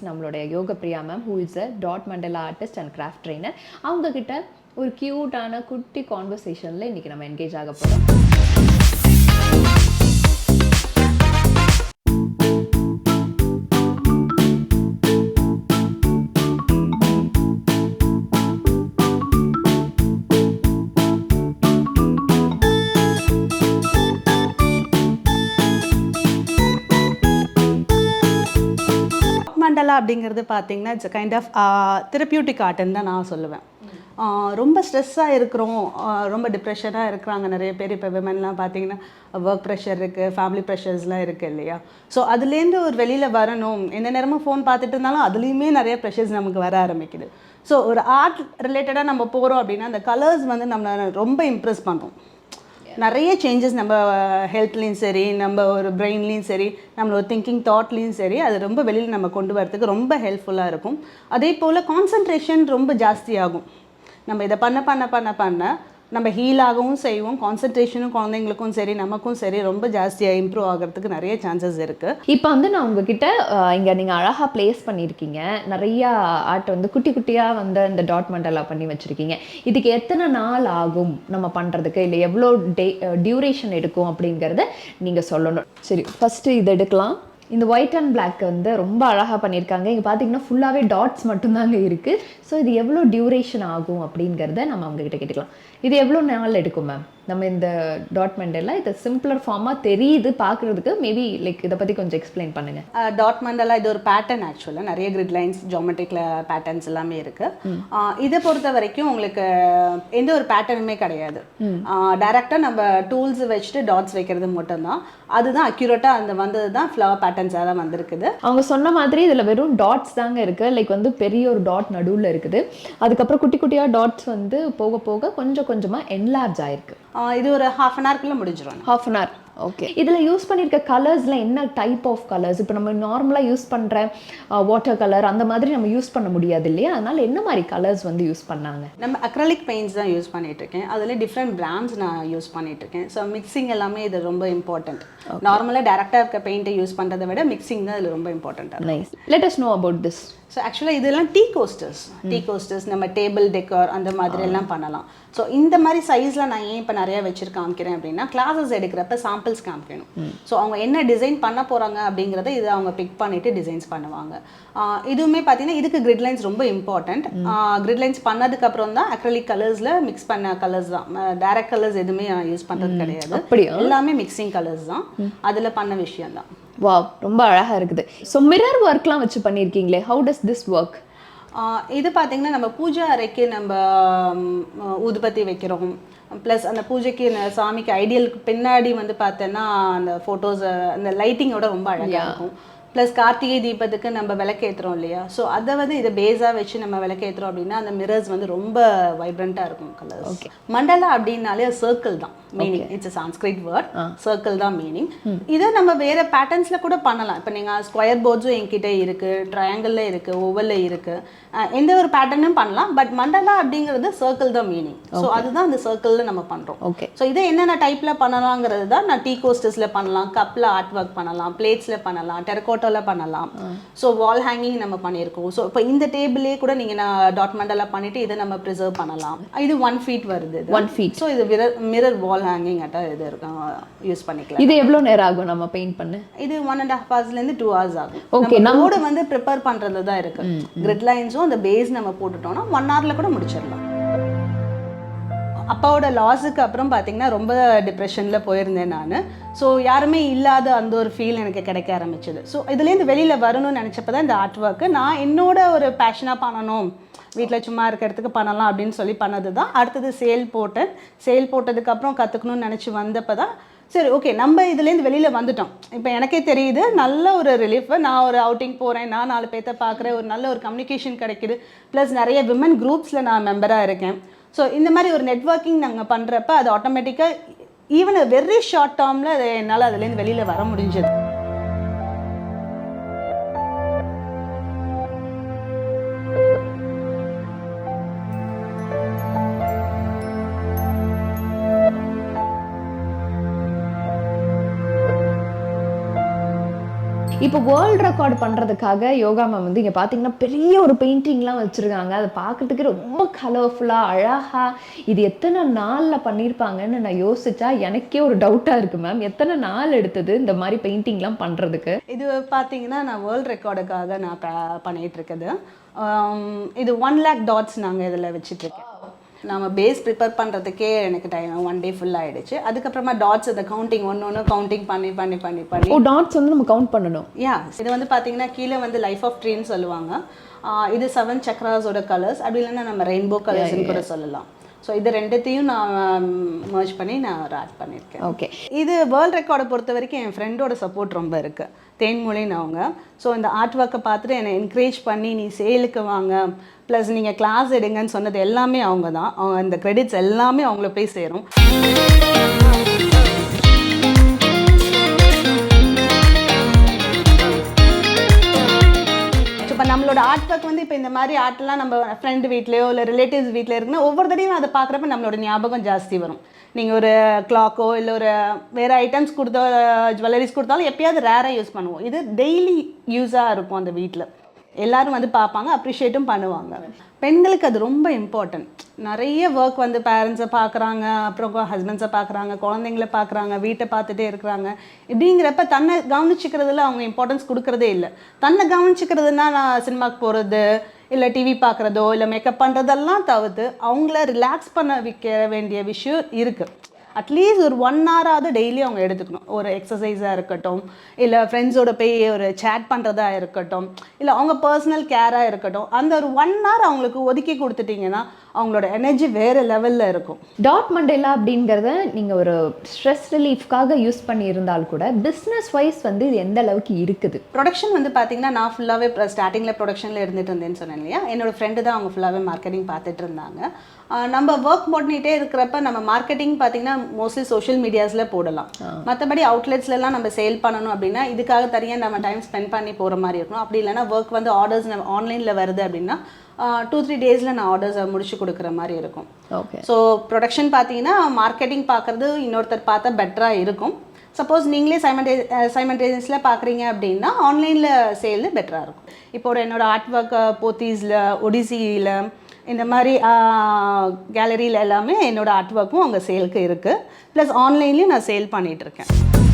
நம்மளுடைய Yogapriya ma'am who is a dot mandala artist and craft trainer அவங்க கிட்ட ஒரு க்யூட்டான குட்டி கான்வர்சேஷனில் இன்னைக்கு நம்ம என்கேஜ் ஆக போகிறோம் மண்டலா அப்படிங்கிறது பார்த்தீங்கன்னா இட்ஸ் கைண்ட் ஆஃப் தெரப்பியூட்டிக் ஆர்ட்னு தான் நான் சொல்லுவேன். ஆஹ் ரொம்ப ஸ்ட்ரெஸ்ஸாக இருக்கிறோம். ஆஹ் ரொம்ப டிப்ரெஷனாக இருக்கிறாங்க நிறைய பேர். இப்போ விமன்லாம் பார்த்தீங்கன்னா ஒர்க் ப்ரெஷர் இருக்குது ஃபேமிலி ப்ரெஷர்ஸ்லாம் இருக்குது இல்லையா? ஸோ அதுலேருந்து ஒரு வெளியில் வரணும். எந்த நேரமும் ஃபோன் பார்த்துட்டு இருந்தாலும் அதுலேயுமே நிறைய ப்ரெஷர்ஸ் நமக்கு வர ஆரம்பிக்குது. ஸோ ஒரு ஆர்ட் ரிலேட்டடாக நம்ம போகிறோம் அப்படின்னா அந்த கலர்ஸ் வந்து நம்மளை ரொம்ப இம்ப்ரெஸ் பண்ணும். நிறைய சேஞ்சஸ் நம்ம uh, ஹெல்த்லேயும் சரி நம்ம ஒரு பிரெயின்லேயும் சரி நம்மளோட திங்கிங் தாட்லேயும் சரி அது ரொம்ப வெளியில் நம்ம கொண்டு வரதுக்கு ரொம்ப ஹெல்ப்ஃபுல்லாக இருக்கும். அதே போல் கான்சன்ட்ரேஷன் ரொம்ப ஜாஸ்தியாகும். நம்ம இதை பண்ண பண்ண பண்ண பண்ண நம்ம ஹீலாகவும் செய்வோம் கான்சன்ட்ரேஷனும் குழந்தைங்களுக்கும் சரி நமக்கும் சரி ரொம்ப ஜாஸ்தியாக இம்ப்ரூவ் ஆகிறதுக்கு நிறைய சான்சஸ் இருக்குது இப்போ வந்து நான் உங்ககிட்ட இங்கே நீங்கள் அழகாக பிளேஸ் ப்ளேஸ் பண்ணியிருக்கீங்க நிறையா ஆர்ட் வந்து குட்டி குட்டியாக வந்து இந்த டாட் மண்டலாக பண்ணி வச்சிருக்கீங்க. இதுக்கு எத்தனை நாள் ஆகும் நம்ம பண்ணுறதுக்கு இல்லை எவ்வளோ டே டியூரேஷன் எடுக்கும் அப்படிங்கிறத நீங்கள் சொல்லணும். சரி ஃபஸ்ட்டு இது எடுக்கலாம். இந்த ஒயிட் அண்ட் பிளாக் வந்து ரொம்ப அழகாக பண்ணியிருக்காங்க. இங்கே பார்த்தீங்கன்னா ஃபுல்லாகவே டாட்ஸ் மட்டும்தாங்க இருக்குது ஸோ இது எவ்வளோ டியூரேஷன் ஆகும் அப்படிங்கிறத நம்ம அவங்ககிட்ட கேட்டுக்கலாம். இது எவ்வளோ நாள் எடுக்கும் மேம் நம்ம இந்த டாட் மண்டெல்லாம் இது சிம்பிளர் ஃபார்மாக தெரியுது பார்க்குறதுக்கு மேபி லைக் இதை பற்றி கொஞ்சம் எக்ஸ்பிளைன் பண்ணுங்கள் டாட் மண்டலா இது ஒரு பேட்டர்ன் ஆக்சுவலாக நிறைய கிரிட் லைன்ஸ் ஜாமெட்ரிக்ல பேட்டர்ன்ஸ் எல்லாமே இருக்கு. ஆஹ் இதை பொறுத்த வரைக்கும் உங்களுக்கு எந்த ஒரு பேட்டர்னுமே கிடையாது. டைரெக்டாக நம்ம டூல்ஸ் வச்சுட்டு டாட்ஸ் வைக்கிறது மட்டும்தான். அதுதான் அக்யூரேட்டாக அந்த வந்தது தான் ஃப்ளவர் பேட்டர்ன்ஸாக தான் வந்திருக்குது. அவங்க சொன்ன மாதிரி இதில் வெறும் டாட்ஸ் தாங்க இருக்குது லைக் வந்து பெரிய ஒரு டாட் நடுவில் இருக்குது. அதுக்கப்புறம் குட்டி குட்டியாக டாட்ஸ் வந்து போக போக கொஞ்சம் கொஞ்சமாக என்லார்ஜ் ஆயிருக்கு. இது ஒரு ஹாஃப் அன் ஹவர்க்குள்ள முடிஞ்சிடும் ஹாஃப் அன் ஹவர் ஓகே இதில் யூஸ் பண்ணியிருக்க கலர்ஸில் என்ன டைப் ஆஃப் கலர்ஸ் இப்போ நம்ம நார்மலாக யூஸ் பண்ணுற வாட்டர் கலர் அந்த மாதிரி நம்ம யூஸ் பண்ண முடியாது இல்லையா? அதனால என்ன மாதிரி கலர்ஸ் வந்து யூஸ் பண்ணாங்க? நம்ம அக்ரலிக் பெயிண்ட்ஸ் தான் யூஸ் பண்ணிட்டு இருக்கேன் அதில் டிஃப்ரெண்ட் பிராண்ட்ஸ் நான் யூஸ் பண்ணிட்டு இருக்கேன் ஸோ மிக்சிங் எல்லாமே இது ரொம்ப இம்பார்ட்டன்ட் நார்மலாக டேரெக்டாக இருக்க பெயிண்ட்டை யூஸ் பண்ணுறதை விட மிக்சிங் தான் இதில் ரொம்ப இம்பார்ட்டண்ட்டாக nice let us know about this so ஆக்சுவலாக இதெல்லாம் டீ கோஸ்டர்ஸ் டீ கோஸ்டர்ஸ் நம்ம டேபிள் டெக்கர் அந்த மாதிரி எல்லாம் பண்ணலாம். ஸோ இந்த மாதிரி சைஸில் நான் ஏன் இப்போ நிறைய வச்சிரு காமிக்கிறேன் அப்படின்னா கிளாஸஸ் எடுக்கிறப்ப சாம்பிள்ஸ் காமிக்கணும். ஸோ அவங்க என்ன டிசைன் பண்ண போகிறாங்க அப்படிங்கிறத இதை அவங்க பிக் பண்ணிட்டு டிசைன்ஸ் பண்ணுவாங்க. இதுவுமே பார்த்தீங்கன்னா இதுக்கு கிரிட் லைன்ஸ் ரொம்ப இம்பார்ட்டண்ட் கிரிட் லைன்ஸ் பண்ணதுக்கு அப்புறம் தான் அக்ரலிக் கலர்ஸில் மிக்ஸ் பண்ண கலர்ஸ் தான். டைரக்ட் கலர்ஸ் எதுவுமே யூஸ் பண்ணுறது கிடையாது? எல்லாமே மிக்சிங் கலர்ஸ் தான். அதில் பண்ண விஷயம் தான். வாவ் ரொம்ப அழகாக இருக்குது. ஸோ மிரர் ஒர்க்லாம் வச்சு பண்ணியிருக்கீங்களே ஹவு டஸ் திஸ் ஒர்க் இது பார்த்தீங்கன்னா நம்ம பூஜை அறைக்கு நம்ம ஊதுபத்தி வைக்கிறோம். ப்ளஸ் அந்த பூஜைக்கு சாமிக்கு ஐடியலுக்கு பின்னாடி வந்து பார்த்தோன்னா அந்த ஃபோட்டோஸ் அந்த லைட்டிங்கோட ரொம்ப அழகாக இருக்கும். ப்ளஸ் கார்த்திகை தீபத்துக்கு நம்ம விளக்கேற்றுறோம் இல்லையா? ஸோ அதை வந்து இதை பேஸாக வச்சு நம்ம விளக்கேற்றுறோம் அப்படின்னா அந்த மிரர்ஸ் வந்து ரொம்ப வைப்ரண்ட்டாக இருக்கும் கலர்ஸ் மண்டலா அப்படின்னாலே சர்க்கிள் தான். Meaning it's Sanskrit word circle தான் மீனிங் இதை நம்ம வேற பேட்டர்ன்ஸ்ல கூட பண்ணலாம். இப்போ நீங்க ஸ்கொயர் போர்ட்ஸும் என்கிட்ட இருக்கு ட்ரையாங்கிள்ல இருக்கு ஓவல்ல இருக்கு. அஹ் எந்த ஒரு பேட்டர்னும் பண்ணலாம். பட் மண்டலா அப்படிங்கிறது சர்க்கிள் தான் மீனிங் ஸோ அதுதான் அந்த சர்க்கிள்ல நம்ம பண்றோம். ஓகே ஸோ இதை என்னென்ன டைப்ல பண்ணலாங்கிறது தான் நான் டீ கோஸ்டர்ஸ்ல பண்ணலாம். கப்ல ஆர்ட் ஒர்க் பண்ணலாம். பிளேட்ஸ்ல பண்ணலாம். டெரகோட்டால பண்ணலாம். ஸோ வால் ஹேங்கிங் நம்ம பண்ணியிருக்கோம் ஸோ இப்போ இந்த டேபிளே கூட நீங்க நான் டாட் மண்டலா பண்ணிட்டு இதை நம்ம ப்ரிசர்வ் பண்ணலாம். இது ஒன் ஃபீட் வருது. ஒன் ஃபீட் ஸோ இது மிரர் மிரர் வால் ஹேங்கிங் அட்டா இது இருக்கும் யூஸ் பண்ணிக்கலாம். இது எவ்வளோ நேரம் ஆகும் நம்ம பெயிண்ட் பண்ண? இது ஒன் அண்ட் ஹாஃப் ஹவர்ஸ்லேருந்து டூ ஹவர்ஸ் ஆகும். Okay, நம்ம போர்டு வந்து ப்ரிப்பேர் பண்ணுறது தான் இருக்கு கிரிட் லைன்ஸும் அந்த பேஸ் நம்ம போட்டுட்டோம்னா ஒன் ஹவரில் கூட முடிச்சிடலாம். அப்பாவோட லாஸுக்கு அப்புறம் பார்த்தீங்கன்னா ரொம்ப டிப்ரெஷனில் போயிருந்தேன் நான். ஸோ யாருமே இல்லாத அந்த ஒரு ஃபீல் எனக்கு கிடைக்க ஆரம்பிச்சது. ஸோ இதுலேருந்து வெளியில் வரணும்னு நினச்சப்ப தான் இந்த ஆர்ட் ஒர்க்கு நான் என்னோட ஒரு பேஷனாக பண்ணணும். வீட்டில் சும்மா இருக்கிறதுக்கு பண்ணலாம் அப்படின்னு சொல்லி பண்ணது தான் அடுத்தது சேல் போட்டேன். சேல் போட்டதுக்கப்புறம் கற்றுக்கணும்னு நினச்சி வந்தப்போ தான் சரி ஓகே நம்ம இதுலேருந்து வெளியில் வந்துட்டோம். இப்போ எனக்கே தெரியுது நல்ல ஒரு ரிலீஃபு நான் ஒரு அவுட்டிங் போகிறேன் நான் நாலு பேர்த்த பார்க்குறேன் ஒரு நல்ல ஒரு கம்யூனிகேஷன் கிடைக்குது. ப்ளஸ் நிறைய விமன் குரூப்ஸில் நான் மெம்பராக இருக்கேன். ஸோ இந்த மாதிரி ஒரு நெட்வொர்க்கிங் நாங்கள் பண்ணுறப்ப அது ஆட்டோமேட்டிக்காக ஈவன் வெரி ஷார்ட் டேர்மில் அது என்னால் அதுலேருந்து வெளியில் வர முடிஞ்சது. இப்போ வேர்ல்ட் ரெக்கார்ட் பண்ணுறதுக்காக யோகா மேம் வந்து இங்கே பார்த்தீங்கன்னா பெரிய ஒரு பெயிண்டிங்லாம் வச்சுருக்காங்க. அதை பார்க்கறதுக்கு ரொம்ப கலர்ஃபுல்லாக அழகாக இது எத்தனை நாளில் பண்ணியிருப்பாங்கன்னு நான் யோசிச்சா எனக்கே ஒரு டவுட்டாக இருக்குது மேம் எத்தனை நாள் எடுத்தது இந்த மாதிரி பெயிண்டிங்லாம் பண்ணுறதுக்கு இது பார்த்தீங்கன்னா நான் வேர்ல்ட் ரெக்கார்டுக்காக நான் ப- இருக்குது. இது ஒன் லேக் டாட்ஸ் நாங்கள் இதில் வச்சுட்ருக்கேன் நம்ம பேஸ் ப்ரிப்பேர் பண்ணுறதுக்கே எனக்கு டைம் ஒன் டே ஃபுல் ஆயிடுச்சு. அதுக்கப்புறமா டாட்ஸ் இந்த கவுண்டிங் ஒன்று ஒன்று கவுண்டிங் பண்ணி பண்ணி பண்ணி பண்ணி. ஓ டாட்ஸ் வந்து நம்ம கவுண்ட் பண்ணணும். யா இது வந்து பார்த்தீங்கன்னா கீழே வந்து லைஃப் ஆஃப் ட்ரீன்னு சொல்லுவாங்க. இது செவன் சக்ராஸோட கலர்ஸ் அப்படி இல்லைன்னா நம்ம ரெயின்போ கலர்ஸ்னு கூட சொல்லலாம். ஸோ இது ரெண்டுத்தையும் நான் மர்ஜ் பண்ணி நான் ஆட் பண்ணியிருக்கேன். ஓகே இது வேர்ல்ட் ரெக்கார்டை பொறுத்த வரைக்கும் என் ஃப்ரெண்டோட சப்போர்ட் ரொம்ப இருக்குது தேன்மொழின்னு அவங்க ஸோ இந்த ஆர்ட் ஒர்க்கை பார்த்துட்டு என்னை என்கரேஜ் பண்ணி நீ சேலுக்கு வாங்க. ப்ளஸ் நீங்கள் கிளாஸ் எடுங்கன்னு சொன்னது எல்லாமே அவங்க தான் அவங்க இந்த கிரெடிட்ஸ் எல்லாமே அவங்கள போய் சேரும். நம்மளோட ஆர்ட் ஒர்க் வந்து இப்போ இந்த மாதிரி ஆர்ட்லாம் நம்ம ஃப்ரெண்டு வீட்லேயோ இல்லை ரிலேட்டிவ்ஸ் வீட்டில் இருக்குன்னா ஒவ்வொரு தடையும் அதை பார்க்குறப்ப நம்மளோட ஞாபகம் ஜாஸ்தி வரும். நீங்கள் ஒரு கிளாக்கோ இல்லை ஒரு வேறு ஐட்டம்ஸ் கொடுத்தோ ஜுவல்லரிஸ் கொடுத்தாலும் எப்பயாவது ரேராக யூஸ் பண்ணுவோம். இது டெய்லி யூஸாக இருக்கும் அந்த வீட்டில் எல்லாரும் வந்து பார்ப்பாங்க அப்ரிஷியேட்டும் பண்ணுவாங்க. பெண்களுக்கு அது ரொம்ப இம்பார்ட்டன்ட் நிறைய ஒர்க் வந்து பேரண்ட்ஸை பார்க்குறாங்க அப்புறம் ஹஸ்பண்ட்ஸை பார்க்குறாங்க குழந்தைங்கள பார்க்குறாங்க வீட்டை பார்த்துட்டே இருக்கிறாங்க. இப்படிங்கிறப்ப தன்னை கவனிச்சிக்கிறதுல அவங்க இம்பார்ட்டன்ஸ் கொடுக்கறதே இல்லை. தன்னை கவனிச்சிக்கிறதுனா நான் சினிமாக்கு போகிறது இல்லை டிவி பார்க்குறதோ இல்லை மேக்கப் பண்ணுறதெல்லாம் தவிர்த்து அவங்கள ரிலாக்ஸ் பண்ண வைக்க வேண்டிய விஷயம் இருக்குது அட்லீஸ்ட் ஒரு ஒன் ஹவராவது டெய்லி அவங்க எடுத்துக்கணும். ஒரு எக்ஸசைஸாக இருக்கட்டும் இல்லை ஃப்ரெண்ட்ஸோட போய் ஒரு சேட் பண்ணுறதா இருக்கட்டும் இல்லை அவங்க பர்சனல் கேராக இருக்கட்டும் அந்த ஒரு ஒன் ஹவர் அவங்களுக்கு ஒதுக்கி கொடுத்துட்டிங்கன்னா அவங்களோட எனர்ஜி வேறு லெவலில் இருக்கும். டாட் மண்டேலா அப்படிங்கிறத நீங்கள் ஒரு ஸ்ட்ரெஸ் ரிலீஃப்காக யூஸ் பண்ணியிருந்தால் கூட பிஸ்னஸ் வைஸ் வந்து இது எந்த அளவுக்கு இருக்குது? ப்ரொடக்ஷன் வந்து பார்த்தீங்கன்னா நான் ஃபுல்லாகவே ஸ்டார்டிங்கில் ப்ரொடக்ஷனில் இருந்துட்டு இருந்தேன்னு சொன்னேன் இல்லையா? என்னோட ஃப்ரெண்டு தான் அவங்க ஃபுல்லாகவே மார்க்கெட்டிங் பார்த்துட்டு இருந்தாங்க. நம்ம ஒர்க் பண்ணிட்டே இருக்கிறப்ப நம்ம மார்க்கெட்டிங் பார்த்தீங்கன்னா மோஸ்ட்லி சோஷியல் மீடியாஸில் போடலாம். மற்றபடி அவுட்லெட்ஸ்லாம் நம்ம சேல் பண்ணணும் அப்படின்னா இதுக்காக தனியாக நம்ம டைம் ஸ்பெண்ட் பண்ணி போகிற மாதிரி இருக்கணும். அப்படி இல்லைன்னா ஒர்க் வந்து ஆர்டர்ஸ் நம்ம ஆன்லைனில் வருது அப்படின்னா டூ த்ரீ டேஸில் நான் ஆர்டர்ஸை முடிச்சு கொடுக்குற மாதிரி இருக்கும். ஓகே ஸோ ப்ரொடக்ஷன் பார்த்தீங்கன்னா மார்க்கெட்டிங் பார்க்குறது இன்னொருத்தர் பார்த்தா பெட்டராக இருக்கும். சப்போஸ் நீங்களே சைமண்டே சைமண்டேனியஸில் பார்க்குறீங்க அப்படின்னா ஆன்லைனில் சேல் பெட்டராக இருக்கும். இப்போ ஒரு என்னோட ஆர்ட் ஒர்க் போத்தீஸில் ஒடிசியில் இந்த மாதிரி கேலரியில் எல்லாமே என்னோட ஆர்ட் ஒர்க்கும் அங்கே சேலுக்கு இருக்குது ப்ளஸ் ஆன்லைன்லேயும் நான் சேல் பண்ணிகிட்ருக்கேன்